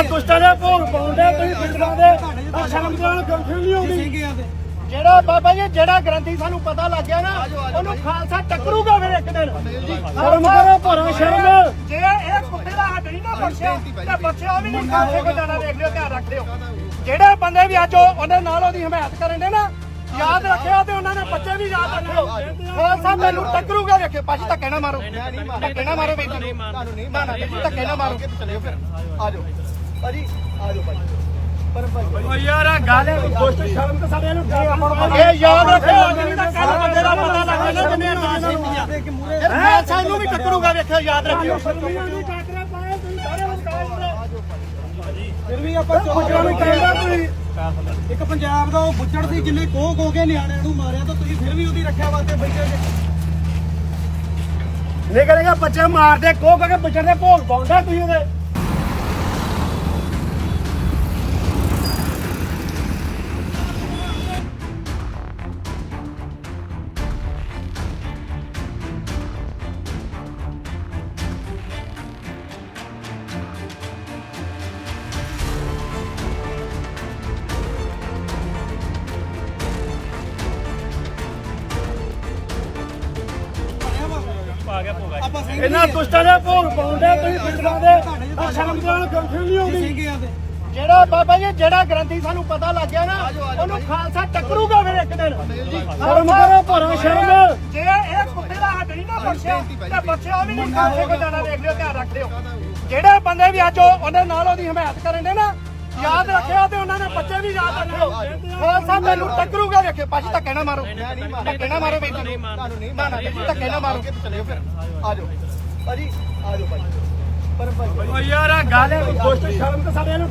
ਇਹਨਾਂ ਦੁਸ਼ਟਾਂ ਦੇ ਭੋਗ ਪਾਉਂਦੇ ਤੁਸੀਂ ਫਿਰਦਾਂ ਦੇ ਆਹ ਸ਼ਰਮ ਦੇ ਨਾਲ ਕੰਫਿਊਜ਼ ਨਹੀਂ ਆਉਂਦੀ ਜਿਹੜਾ ਬਾਬਾ ਜੀ ਜਿਹੜਾ ਗ੍ਰੰਥੀ ਸਾਨੂੰ ਪਤਾ ਲੱਗ ਗਿਆ ਨਾ ਉਹਨੂੰ ਖਾਲਸਾ ਟੱਕਰੂਗਾ ਫਿਰ ਇੱਕ ਦਿਨ। ਸ਼ਰਮ ਕਰੋ ਭਰਾ ਸ਼ਰਮ। ਜੇ ਇਹ ਕੁੱਤੇ ਦਾ ਹੱਥ ਨਹੀਂ ਨਾ ਬਖਸ਼ਿਆ ਤੇ ਬਖਸ਼ਿਆ ਵੀ ਨਹੀਂ ਖਾਲਸੇ ਕੋ ਜਾਣਾ ਦੇਖ ਲਿਓ ਧਿਆਨ ਰੱਖ ਲਿਓ ਜਿਹੜੇ ਬੰਦੇ ਵੀ ਅੱਜ ਉਹ- ਉਹਦੇ ਨਾਲ ਉਹਦੀ ਹਮਾਇਤ ਕਰਨ ਦੇ ਨਾ ਯਾਦ ਰੱਖਿਓ ਤੇ ਉਹਨਾਂ ਦੇ ਬੱਚੇ ਵੀ ਯਾਦ ਰੱਖਿਓ ਖਾਲਸਾ ਮੈਨੂੰ ਟੱਕਰੂਗਾ ਵੇਖਿਓ ਪਾਜੀ ਧੱਕੇ ਨਾ ਮਾਰੋ। ਧੱਕੇ ਨਾ ਮਾਰੋ ਵੀ ਤੁਹਾਨੂੰ ਨਹੀਂ ਮਾਰਨਾ ਧੱਕੇ ਨਾ ਮਾਰੋ। ਚਲਿਓ ਫਿਰ। ਆ ਜਾਓ। ਭਾਜੀ ਆ ਜਾਓ ਭਾਜੀ। ਪਰ ਭਾਈ ਓ ਯਾਰ ਆ ਗੱਲ ਹੈ ਦੋਸਤ ਸ਼ਰਮ ਤਾਂ ਸਾਡੇ ਨੂੰ ਇਹ ਯਾਦ ਰੱਖਿਓ ਜਿਹੜੀ ਤਾਂ ਕੱਲ ਬੰਦੇ ਦਾ ਪਤਾ ਲੱਗ ਗਿਆ ਜਿੰਨੇ ਨੂੰ ਆਸ ਨਹੀਂ ਹੈ ਸਾਨੂੰ ਵੀ ਟੱਕਰੂਗਾ ਵੇਖਿਓ ਯਾਦ ਰੱਖਿਓ। ਫਿਰ ਵੀ ਆਪਾਂ ਪੁੱਛਣਾ ਨਹੀਂ ਚਾਹੀਦਾ ਕੋਈ। ਇੱਕ ਪੰਜਾਬ ਦਾ ਉਹ ਬੁੱਚੜ ਸੀ ਜਿੰਨੇ ਕੋਹ ਕੋ ਕੇ ਨਿਆਣਿਆਂ ਨੂੰ ਮਾਰਿਆ ਤਾਂ ਤੁਸੀਂ ਫਿਰ ਵੀ ਉਹਦੀ ਰੱਖਿਆ ਵਾਸਤੇ ਬੈਠੇ ਜੇ। ਨਹੀਂ ਕਰੇਗਾ ਬੱਚੇ ਮਾਰਦੇ ਕੋ ਕਹ ਕੇ ਬੱਚੇ ਦੇ ਭੋਗ ਪਾਉਂਦਾ ਤੁਸੀਂ ਉਹਦੇ। ਇਹਨਾਂ ਦੁਸ਼ਟਾਂ ਦੇ ਭੋਗ ਪਾਉਂਦੇ ਤੁਸੀਂ ਫਿਰਦਾਂ ਦੇ ਆਹ ਸ਼ਰਮ ਦੇ ਨਾਲ ਕੰਫਿਊਜ਼ ਨਹੀਂ ਦੇ ਜਿਹੜਾ ਬਾਬਾ ਜੀ ਜਿਹੜਾ ਗ੍ਰੰਥੀ ਸਾਨੂੰ ਪਤਾ ਲੱਗ ਗਿਆ ਨਾ ਉਹਨੂੰ ਖਾਲਸਾ ਟੱਕਰੂਗਾ ਫਿਰ ਇੱਕ ਦਿਨ। ਸ਼ਰਮ ਕਰੋ ਭਰਾ ਸ਼ਰਮ। ਜੇ ਇਹ ਕੁੱਤੇ ਦਾ ਹੱਥ ਨਹੀਂ ਨਾ ਬਖਸ਼ਿਆ ਤੇ ਬਖਸ਼ਿਆ ਵੀ ਨਹੀਂ ਖਾਲਸੇ ਕੋ ਜਾਣਾ ਦੇਖ ਲਿਓ ਧਿਆਨ ਰੱਖ ਲਿਓ ਜਿਹੜੇ ਬੰਦੇ ਵੀ ਅੱਜ ਉਹ- ਉਹਦੇ ਨਾਲ ਉਹਦੀ ਹਮਾਇਤ ਕਰਨ ਦੇ ਨਾ ਯਾਦ ਰੱਖਿਓ ਤੇ ਉਹਨਾਂ ਦੇ ਬੱਚੇ ਵੀ ਯਾਦ ਰੱਖਿਓ ਖਾਲਸਾ ਮੈਨੂੰ ਟੱਕਰੂਗਾ ਵੇਖਿਓ ਪਾਜੀ ਧੱਕੇ ਨਾ ਮਾਰੋ। ਧੱਕੇ ਨਾ ਮਾਰੋ ਵੀ ਤੁਹਾਨੂੰ ਨਹੀਂ ਮਾਰਨਾ ਧੱਕੇ ਨਾ ਮਾਰੋ। ਚਲਿਓ ਫਿਰ। ਆ ਜਾਓ। ਭਾਜੀ ਆ ਜਾਓ ਭਾਜੀ। ਓ ਯਾਰ ਆ ਗੱਲ ਦੋਸਤ ਸ਼ਰਮ ਤਾਂ ਸਾਡੇ ਨੂੰ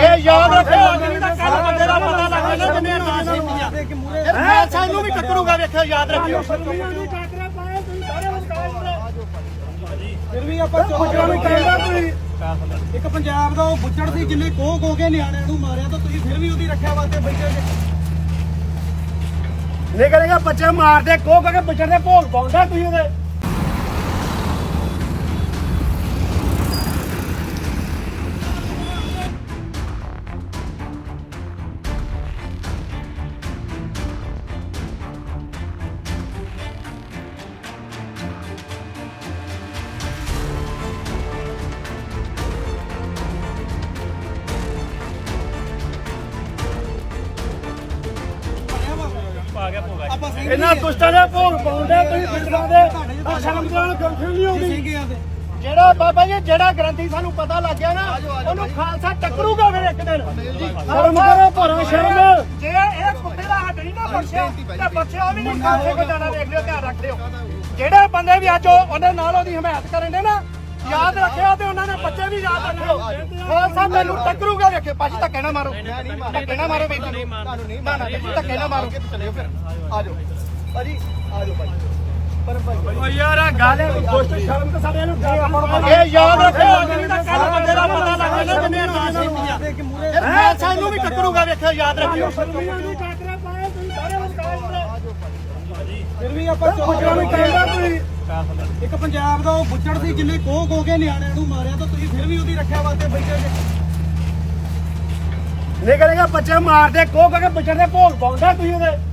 ਇਹ ਯਾਦ ਰੱਖਿਓ ਜਿਹੜੀ ਤਾਂ ਕੱਲ ਬੰਦੇ ਦਾ ਪਤਾ ਲੱਗ ਗਿਆ ਜਿੰਨੇ ਨੂੰ ਕਿ ਮੂਰੇ ਹੈ? ਸਾਨੂੰ ਵੀ ਟੱਕਰੂਗਾ ਵੇਖਿਓ ਯਾਦ ਰੱਖਿਓ। ਫਿਰ ਵੀ ਆਪਾਂ ਇੱਕ ਪੰਜਾਬ ਦਾ ਉਹ ਬੁੱਚੜ ਸੀ ਜਿੰਨੇ ਕੋਹ ਕੋ ਕੇ ਨਿਆਣਿਆਂ ਨੂੰ ਮਾਰਿਆ ਤਾਂ ਤੁਸੀਂ ਫਿਰ ਵੀ ਉਹਦੀ ਰੱਖਿਆ ਵਾਸਤੇ ਬੈਠੇ ਜੇ। ਨਹੀਂ ਕਰੇਗਾ ਬੱਚੇ ਮਾਰਦੇ ਕੋ ਕਹ ਕੇ ਬੱਚੇ ਦੇ ਭੋਗ ਪਾਉਂਦਾ ਤੁਸੀਂ ਉਹਦੇ। ਇਹਨਾਂ ਦੁਸ਼ਟਾਂ ਦੇ ਭੋਗ ਪਾਉਂਦੇ ਤੁਸੀਂ ਫਿਰਦਾਂ ਦੇ ਆਹ ਸ਼ਰਮ ਦੇ ਨਾਲ ਕੰਫਿਊਜ਼ ਨਹੀਂ ਦੇ ਜਿਹੜਾ ਬਾਬਾ ਜੀ ਜਿਹੜਾ ਗ੍ਰੰਥੀ ਸਾਨੂੰ ਪਤਾ ਲੱਗ ਗਿਆ ਨਾ ਉਹਨੂੰ ਖਾਲਸਾ ਟੱਕਰੂਗਾ ਫਿਰ ਇੱਕ ਦਿਨ। ਸ਼ਰਮ ਕਰੋ ਭਰਾ ਸ਼ਰਮ। ਜੇ। ਇਹ ਕੁੱਤੇ ਦਾ ਹੱਥ ਨਹੀਂ ਨਾ ਬਖਸ਼ਿਆ ਤੇ ਬਖਸ਼ਿਆ ਵੀ ਨਹੀਂ ਖਾਲਸੇ ਕੋ ਜਾਣਾ ਦੇਖ ਲਿਓ ਧਿਆਨ ਰੱਖ ਲਿਓ ਜਿਹੜੇ ਬੰਦੇ ਵੀ ਅੱਜ ਉਹ- ਉਹਦੇ ਨਾਲ ਉਹਦੀ ਹਮਾਇਤ ਕਰਨ ਦੇ ਨਾ ਯਾਦ ਰੱਖਿਓ ਤੇ ਉਹਨਾਂ ਦੇ ਬੱਚੇ ਵੀ ਯਾਦ ਰੱਖਿਓ ਖਾਲਸਾ ਮੈਨੂੰ ਟੱਕਰੂਗਾ। ਵੇਖਿਓ ਪਾਜੀ ਧੱਕੇ ਨਾ ਮਾਰੋ। ਧੱਕੇ ਨਾ ਮਾਰੋ ਵੀ ਤੁਹਾਨੂੰ ਨਹੀਂ ਮਾਰਨਾ। ਧੱਕੇ ਨਾ ਮਾਰੋ। ਚਲਿਓ ਫਿਰ। ਆ ਜਾਓ ਭਾਜੀ ਆ ਜਾਓ ਭਾਜੀ। ਪਰ ਭਾਈ ਓ ਯਾਰ ਆ ਗੱਲ ਸ਼ਰਮ ਤਾਂ ਨੂੰ ਇਹ ਯਾਦ ਰੱਖਿਓ। ਜਿਹੜੀ ਤਾਂ ਕੱਲ ਬੰਦੇ ਦਾ ਪਤਾ ਲੱਗ ਗਿਆ ਨਾ ਜਿੰਨੇ ਨੂੰ ਆਸ ਨਹੀਂ ਕਿ ਮੂਰੇ ਹੈ ਸਾਨੂੰ ਵੀ ਟੱਕਰੂਗਾ ਵੇਖਿਓ ਯਾਦ ਰੱਖਿਓ। ਫਿਰ ਵੀ ਆਪਾਂ ਪੁੱਛਣਾ ਨਹੀਂ ਚਾਹੀਦਾ ਕੋਈ ਇੱਕ ਪੰਜਾਬ ਦਾ ਉਹ ਬੁੱਚੜ ਸੀ, ਜਿੰਨੇ ਕੋਹ ਕੋ ਕੇ ਨਿਆਣਿਆਂ ਨੂੰ ਮਾਰਿਆ ਤਾਂ ਤੁਸੀਂ ਫਿਰ ਵੀ ਉਹਦੀ ਰੱਖਿਆ ਵਾਸਤੇ ਬੈਠੇ ਜੇ। ਨਹੀਂ ਕਰੇਗਾ ਬੱਚੇ ਮਾਰਦੇ ਕੋ ਕਹ ਕੇ ਬੱਚੇ ਦੇ ਭੋਗ ਪਾਉਂਦਾ ਤੁਸੀਂ ਉਹਦੇ।